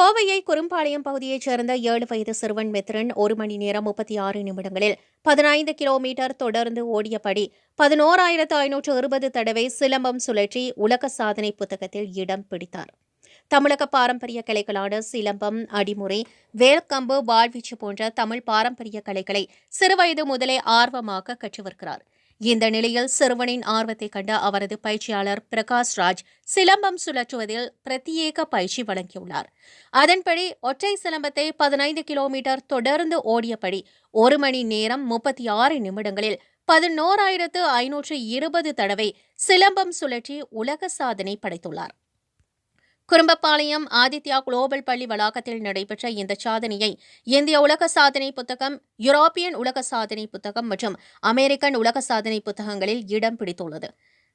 கோவையை குறும்பாளையம் பகுதியைச் சேர்ந்த ஏழு வயது சிறுவன் மித்ரன் ஒரு மணி நேரம் முப்பத்தி ஆறு நிமிடங்களில் பதினைந்து கிலோமீட்டர் தொடர்ந்து ஓடியபடி பதினோராயிரத்து ஐநூற்று இருபது தடவை சிலம்பம் சுழற்றி உலக சாதனை புத்தகத்தில் இடம் பிடித்தார். தமிழக பாரம்பரிய கலைகளான சிலம்பம் அடிமுறை வேல்கம்பு வாழ்வீச்சு போன்ற தமிழ் பாரம்பரிய கலைகளை சிறுவயது முதலே ஆர்வமாக கற்று வருகிறார் இந்த நிலையில் சிறுவனின் ஆர்வத்தை கண்ட அவரது பயிற்சியாளர் பிரகாஷ் ராஜ் சிலம்பம் சுழற்றுவதில் பிரத்யேக பயிற்சி வழங்கியுள்ளார். அதன்படி ஒற்றை சிலம்பத்தை பதினைந்து கிலோமீட்டர் தொடர்ந்து ஓடியபடி ஒரு மணி நேரம் முப்பத்தி ஆறு நிமிடங்களில் பதினோராயிரத்து ஐநூற்று இருபது தடவை சிலம்பம் சுழற்றி உலக சாதனை படைத்துள்ளார். குறும்பப்பாளையம் ஆதித்யா குளோபல் பள்ளி வளாகத்தில் நடைபெற்ற இந்த சாதனையை இந்திய உலக சாதனை புத்தகம் யூரோப்பியன் உலக சாதனை புத்தகம் மற்றும் அமெரிக்கன் உலக சாதனை புத்தகங்களில் இடம் பிடித்துள்ளது.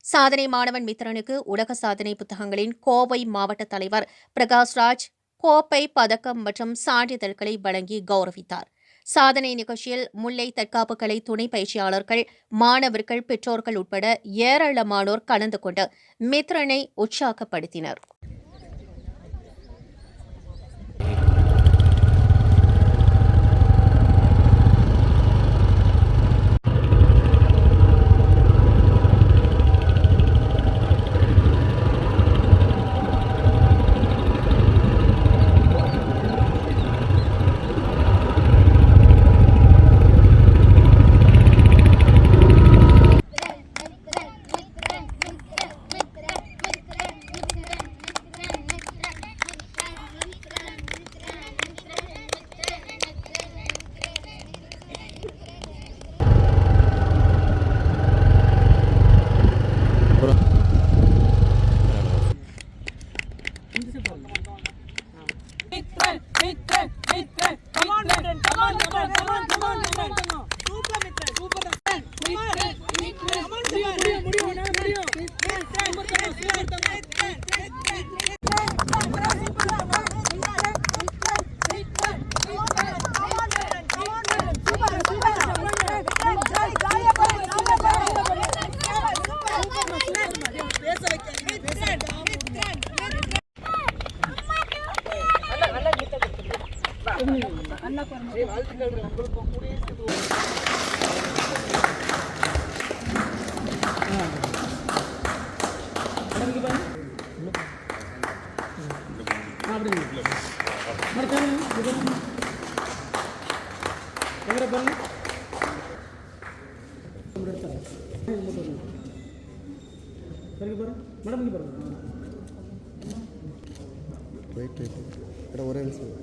சாதனை மாணவன் மித்ரனுக்கு உலக சாதனை புத்தகங்களின் கோவை மாவட்ட தலைவர் பிரகாஷ்ராஜ் கோப்பை பதக்கம் மற்றும் சான்றிதழ்களை வழங்கி கௌரவித்தார். சாதனை நிகழ்ச்சியில் முல்லை தற்காப்பு கலை துணை பயிற்சியாளர்கள் மாணவர்கள் பெற்றோர்கள் உட்பட ஏராளமானோர் கலந்து கொண்டு மித்ரனை உற்சாகப்படுத்தினர். வாழ்த்துக்கள் உங்களுக்கும் குடியரசு வெயிட் வெயிட் ஒரே நிமிஷம்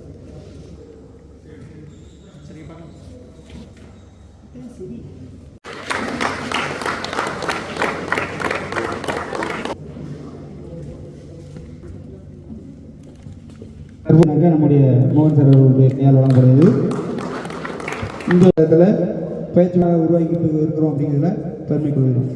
கருப்புனாக்க நம்முடைய மோகன் சார் அவர்களுடைய கையால் வழங்கப்படுகிறது. இந்த இடத்துல பயிற்சியாக உருவாக்கிட்டு இருக்கிறோம் அப்படிங்கிறதுல பெருமை கொள்கிறோம்.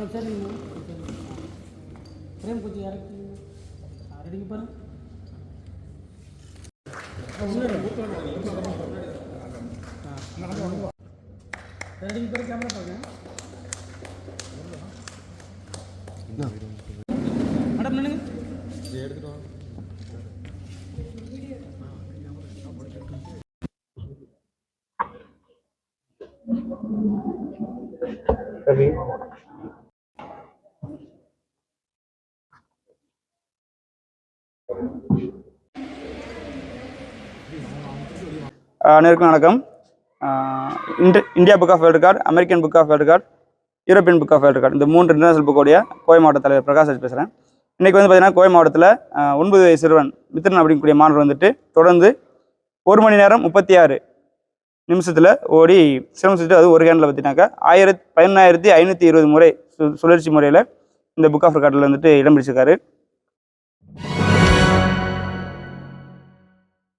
ஆ சரிங்க ஃப்ரேம் கொஞ்சம் இறக்கி. ரெடிக்கு பாருங்க. ரெடிக்கு பாரு கேமரா பாருங்க மேடம் நின்னுங்க எடுத்துட்டு Thank you. ஆஹ் வணக்கம். India book of world record American book of world record European book of world record இந்த மூன்று இன்டர்நேஷனல் புக்கோடைய கோவை மாவட்ட தலைவர் பிரகாஷ் பேசுகிறேன் இன்றைக்கி வந்து பார்த்தீங்கன்னா கோவை மாவட்டத்தில் ஒன்பது வயது சிறுவன் மித்திரன் அப்படிங்கக்கூடிய மாணவர் வந்துட்டு தொடர்ந்து ஒரு மணி நேரம் முப்பத்தி ஆறு நிமிஷத்தில் ஓடி சிரமம் செஞ்சுட்டு அது ஒரு கேண்டில் பார்த்தீங்கன்னாக்கா ஆயிரத்தி பதினாயிரத்தி ஐநூற்றி இருபது முறை சு சுழற்சி முறையில் இந்த புக் ஆஃப் ரெக்கார்டில் வந்துட்டு இடம் பிடிச்சிருக்காரு.